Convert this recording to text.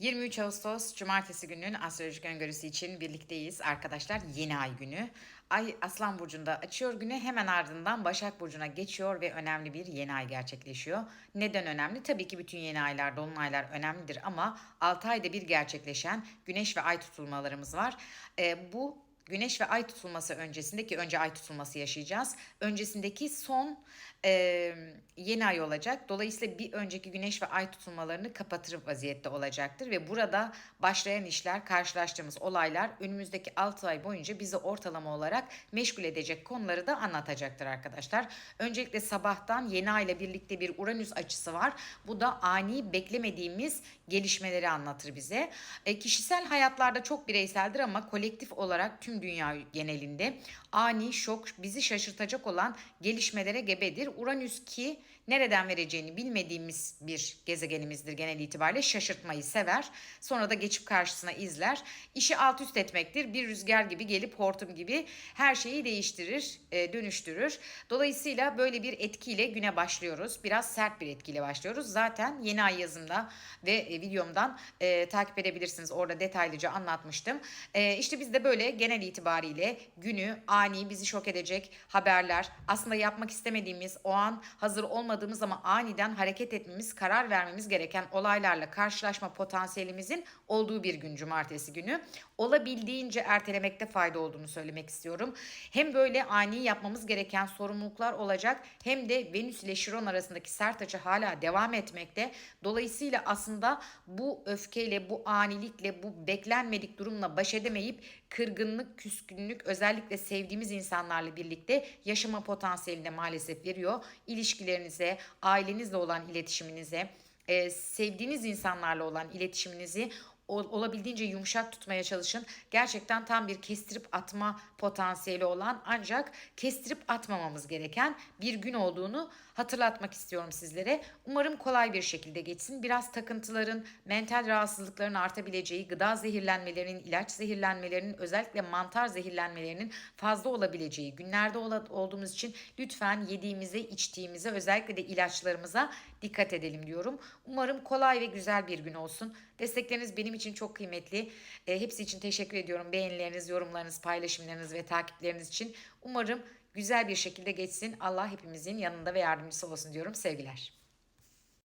23 Ağustos Cumartesi gününün astrolojik öngörüsü için birlikteyiz arkadaşlar. Yeni ay günü. Ay Aslan Burcu'nda açıyor günü hemen ardından Başak Burcu'na geçiyor ve önemli bir yeni ay gerçekleşiyor. Neden önemli? Tabii ki bütün yeni aylar, dolunaylar önemlidir ama 6 ayda bir gerçekleşen güneş ve ay tutulmalarımız var. Ee, bu Güneş ve ay tutulması öncesindeki önce ay tutulması yaşayacağız. Öncesindeki son e, yeni ay olacak. Dolayısıyla bir önceki güneş ve ay tutulmalarını kapatır vaziyette olacaktır. Ve burada başlayan işler, karşılaştığımız olaylar önümüzdeki 6 ay boyunca bizi ortalama olarak meşgul edecek konuları da anlatacaktır arkadaşlar. Öncelikle sabahtan yeni ay ile birlikte bir Uranüs açısı var. Bu da ani beklemediğimiz gelişmeleri anlatır bize. E, kişisel hayatlarda çok bireyseldir ama kolektif olarak tüm dünya genelinde ani şok bizi şaşırtacak olan gelişmelere gebedir. Uranüs ki nereden vereceğini bilmediğimiz bir gezegenimizdir genel itibariyle şaşırtmayı sever. Sonra da geçip karşısına izler. İşi alt üst etmektir. Bir rüzgar gibi gelip hortum gibi her şeyi değiştirir, e, dönüştürür. Dolayısıyla böyle bir etkiyle güne başlıyoruz. Biraz sert bir etkiyle başlıyoruz. Zaten yeni ay yazımda ve e, videomdan e, takip edebilirsiniz. Orada detaylıca anlatmıştım. İşte biz de böyle genel itibariyle günü ani bizi şok edecek haberler, aslında yapmak istemediğimiz, o an hazır olmadığımız ama aniden hareket etmemiz, karar vermemiz gereken olaylarla karşılaşma potansiyelimizin olduğu bir gün cumartesi günü. Olabildiğince ertelemekte fayda olduğunu söylemek istiyorum. Hem böyle ani yapmamız gereken sorumluluklar olacak hem de Venüs ile Şiron arasındaki sert açı hala devam etmekte. Dolayısıyla aslında bu öfkeyle, bu anilikle, bu beklenmedik durumla baş edemeyip kırgınlık, küskünlük özellikle sevdiğimiz insanlarla birlikte yaşama potansiyelinde maalesef veriyor. İlişkilerinize, ailenizle olan iletişiminize, e, sevdiğiniz insanlarla olan iletişiminizi olabildiğince yumuşak tutmaya çalışın. Gerçekten tam bir kestirip atma potansiyeli olan ancak kestirip atmamamız gereken bir gün olduğunu hatırlatmak istiyorum sizlere. Umarım kolay bir şekilde geçsin. Biraz takıntıların, mental rahatsızlıkların artabileceği, gıda zehirlenmelerinin, ilaç zehirlenmelerinin, özellikle mantar zehirlenmelerinin fazla olabileceği günlerde olduğumuz için lütfen yediğimize, içtiğimize, özellikle de ilaçlarımıza dikkat edelim diyorum. Umarım kolay ve güzel bir gün olsun. Destekleriniz benim için çok kıymetli. E, hepsi için teşekkür ediyorum. Beğenileriniz, yorumlarınız, paylaşımlarınız ve takipleriniz için. Umarım güzel bir şekilde geçsin. Allah hepimizin yanında ve yardımcısı olsun diyorum. Sevgiler.